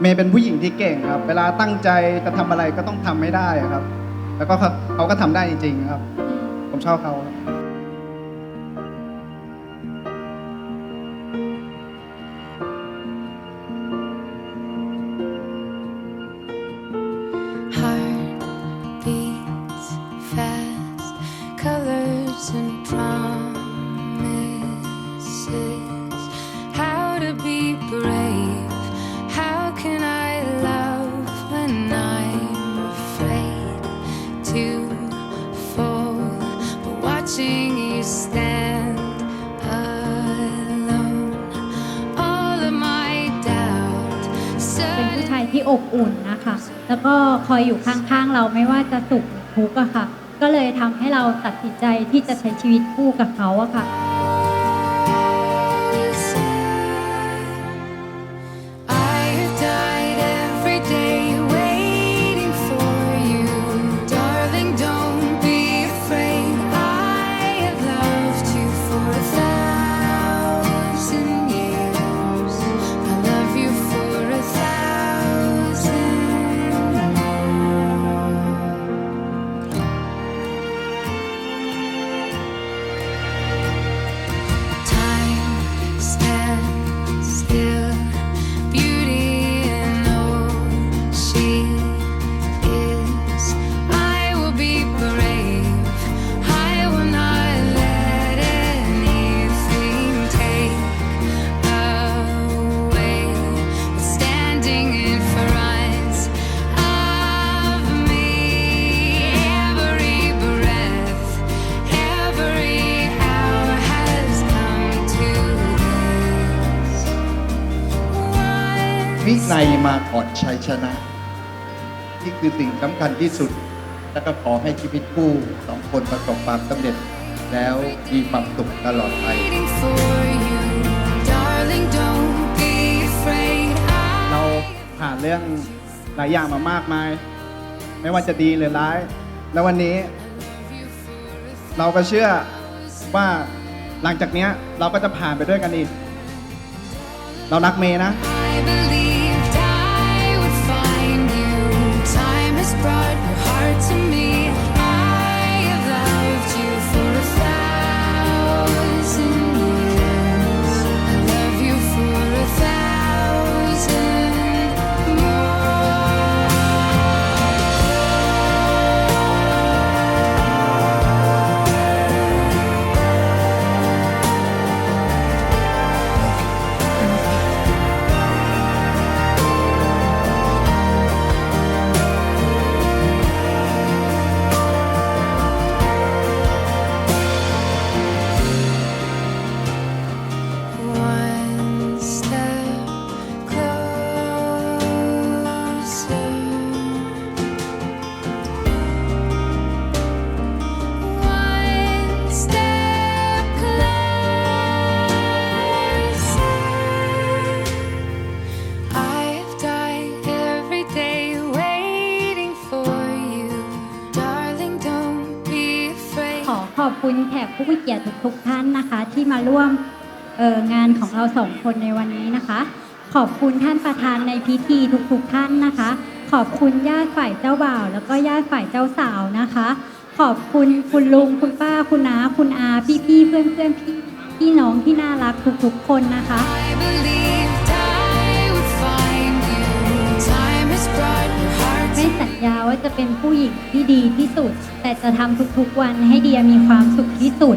เมย์เป็นผู้หญิงที่เก่งครับ เวลาตั้งใจจะทำอะไรก็ต้องทำให้ได้ครับ แล้วก็เขาเขาก็ทำได้จริงๆครับ ผมชอบเขา ที่อบอุ่นนะคะ แล้วก็คอยอยู่ข้างๆเราไม่ว่าจะสุขหรือทุกข์อะค่ะ ก็เลยทำให้เราตัดสินใจที่จะใช้ชีวิตคู่กับเขาอะค่ะ วินัยมาก่อนชัยชนะ นี่คือสิ่งสำคัญที่สุด แล้วก็ขอให้ชีวิตคู่สองคนประสบความสำเร็จ แล้วมีความสุขตลอดไป Waiting for you, darling. Don't be afraid. เราผ่านเรื่องหลายอย่างมามากมาย ไม่ว่าจะดีหรือร้าย แล้ววันนี้ เราก็เชื่อว่าหลังจากเนี้ยเราก็จะผ่านไปด้วยกันอีก เรารักเมย์นะ I believed I would find you. Time has brought your heart to me. อขอบคุณแขกผู้มีเกียรติทุกท่านนะคะ ที่มาร่วมงานของเราสองคนในวันนี้นะคะ ขอบคุณท่านประธานในพิธีทุกๆท่านนะคะ ขอบคุณญาติฝ่ายเจ้าบ่าว แล้วก็ญาติฝ่ายเจ้าสาวนะคะ ขอบคุณคุณลุงคุณป้าคุณน้าคุณอาพี่ๆเพื่อนๆพี่พี่น้องที่น่ารักทุกๆคนนะคะ ว่าจะเป็นผู้หญิงที่ดีที่สุด แต่จะทำทุกๆวันให้เดียมีความสุขที่สุด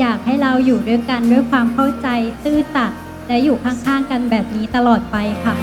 อยากให้เราอยู่ด้วยกันด้วยความเข้าใจซื่อสัตย์และอยู่ข้างๆกันแบบนี้ตลอดไปค่ะ